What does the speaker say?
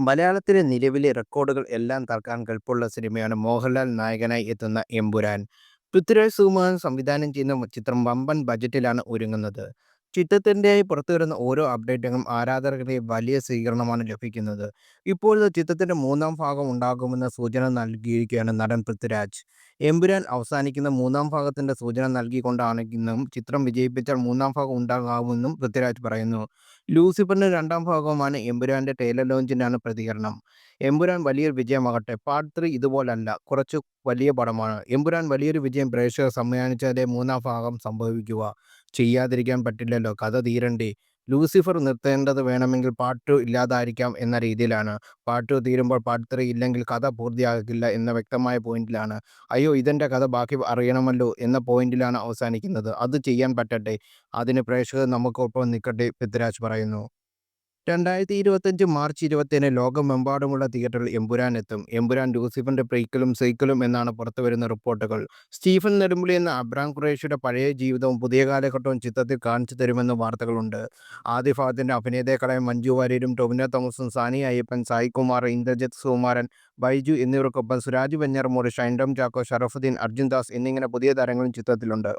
മലയാളത്തിലെ നിലവിലെ റെക്കോർഡുകൾ എല്ലാം തകർക്കാൻ കെൽപ്പുള്ള സിനിമയാണ് മോഹൻലാൽ നായകനായി എത്തുന്ന എമ്പുരാൻ. പൃഥ്വിരാജ് സുകുമാരൻ സംവിധാനം ചെയ്യുന്ന ചിത്രം വമ്പൻ ബജറ്റിലാണ് ഒരുങ്ങുന്നത്. ചിത്രത്തിന്റെയായി പുറത്തുവരുന്ന ഓരോ അപ്ഡേറ്റുകളും ആരാധകരുടെ വലിയ സ്വീകരണമാണ് ലഭിക്കുന്നത്. ഇപ്പോൾ ചിത്രത്തിന്റെ മൂന്നാം ഭാഗം ഉണ്ടാകുമെന്ന സൂചന നൽകിയിരിക്കുകയാണ് നടൻ പൃഥ്വിരാജ്. എമ്പുരാൻ അവസാനിക്കുന്ന മൂന്നാം ഭാഗത്തിന്റെ സൂചന നൽകിക്കൊണ്ടാണെന്നും ചിത്രം വിജയിപ്പിച്ചാൽ മൂന്നാം ഭാഗം ഉണ്ടാകാമെന്നും പൃഥ്വിരാജ് പറയുന്നു. ലൂസിഫറിന്റെ രണ്ടാം ഭാഗമാണ് എമ്പുരാന്റെ ടൈലർ ലോഞ്ചിനാണ് പ്രതികരണം. എമ്പുരാൻ വലിയൊരു വിജയമാകട്ടെ പാർട്ട് ത്രീ ഇതുപോലല്ല കുറച്ച് വലിയ പടമാണ്. എമ്പുരാൻ വലിയൊരു വിജയം പ്രേക്ഷകർ സമ്മാനിച്ചാലേ മൂന്നാം ഭാഗം സംഭവിക്കുക. ചെയ്യാതിരിക്കാൻ പറ്റില്ലല്ലോ കഥ തീരണ്ടേ. ലൂസിഫർ നിർത്തേണ്ടത് വേണമെങ്കിൽ പാർട്ട് ടു ഇല്ലാതായിരിക്കാം എന്ന രീതിയിലാണ്. പാർട്ട് ടു തീരുമ്പോൾ പാർട്ട് ത്രീ ഇല്ലെങ്കിൽ കഥ പൂർത്തിയാകില്ല എന്ന വ്യക്തമായ പോയിന്റിലാണ്. അയ്യോ ഇതിന്റെ കഥ ബാക്കി അറിയണമല്ലോ എന്ന പോയിന്റിലാണ് അവസാനിക്കുന്നത്. അത് ചെയ്യാൻ പറ്റട്ടെ. അതിന് പ്രേക്ഷകർ നമുക്കൊപ്പം നിൽക്കട്ടെ പൃഥ്വിരാജ് പറയുന്നു. രണ്ടായിരത്തി ഇരുപത്തഞ്ച് മാർച്ച് ഇരുപത്തിന് ലോകമെമ്പാടുമുള്ള തിയേറ്ററിൽ എമ്പുരാൻ എത്തും. എമ്പുരാൻ ലൂസിഫറിന്റെ പ്രീക്കലും സീക്വലും എന്നാണ് പുറത്തുവരുന്ന റിപ്പോർട്ടുകൾ. സ്റ്റീഫൻ നെടുമ്പുളി എന്ന അബ്രാം ഖുറേഷിയുടെ പഴയ ജീവിതവും പുതിയ കാലഘട്ടവും ചിത്രത്തിൽ കാണിച്ചു തരുമെന്ന് വാർത്തകളുണ്ട്. ആദ്യ ഭാഗത്തിന്റെ അഭിനേതാക്കളായ മഞ്ജു വാര്യരും ടൊവിനോ തോമസും സാനി അയ്യപ്പൻ, സായി കുമാർ, ഇന്ദ്രജിത് സുകുമാരൻ, ബൈജു എന്നിവർക്കൊപ്പം സുരാജ് വെഞ്ഞാറമൂട്, ഷൈൻഡോം ചാക്കോ, ഷറഫുദ്ദീൻ, അർജുൻ ദാസ് എന്നിങ്ങനെ പുതിയ താരങ്ങളും ചിത്രത്തിലുണ്ട്.